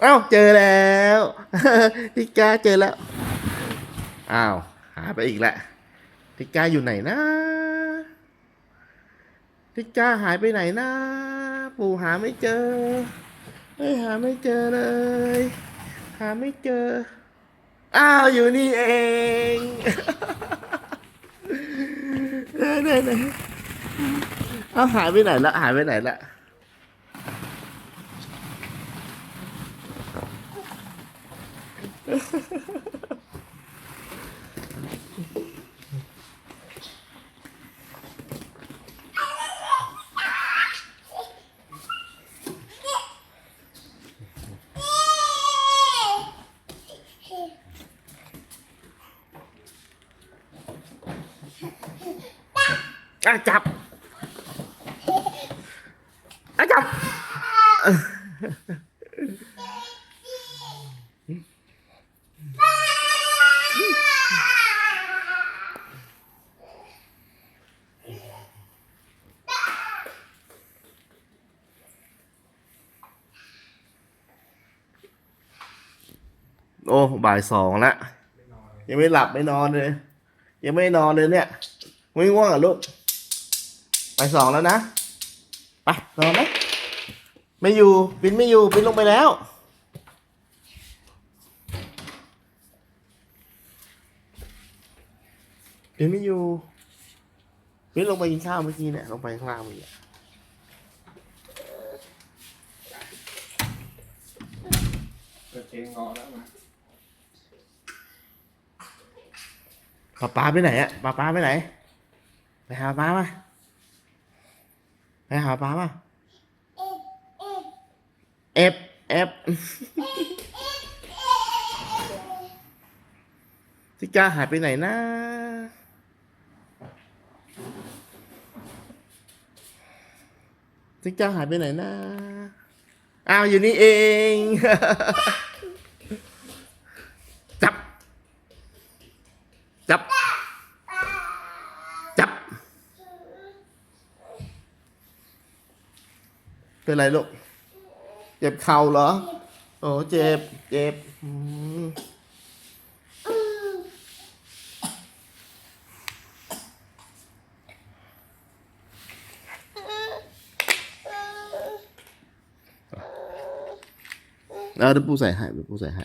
เอ้าเจอแล้วทิก้าเจอแล้ว อ้าวหาไปอีกแล้วทิก้าอยู่ไหนนะทิก้าหายไปไหนนะปู่หาไม่เจอเฮ้ยหาไม่เจอเลย หาไม่เจอ อ้าวอยู่นี่เองไหนไหนๆเอาหายไปไหนละหายไปไหนละ อะจับอะจับ โอ้บ่ายสองละยังไม่หลับไม่นอนเลย ยังไม่นอนเลยเนี่ยไม่ง่วงเหรอะลูกบ่ายสองแล้วนะไปนอนไหมไม่อยู่ปินไม่อยู่ปินลงไปแล้วปินไม่อยู่ปินลงไปกินข้าวเมื่อกี้เนี่ยลงไปข้างล่างเมื่อกี้เปิดเพลงงอแล้วมา ป้าป้าไปไหนอะป้าป้าไปไหน ไปหาป้ามาไปหาป้ามาเอฟเอฟทิก้าหายไปไหนนะทิก้าหายไปไหนนะอ้าวอยู่นี่เอง จับ จับ จับ เป็นไรลูก เจ็บเข่าเหรอ โอ้เจ็บ เจ็บเอาเดี๋ยวปูใส่ให้เดี๋ยวปูใส่ให้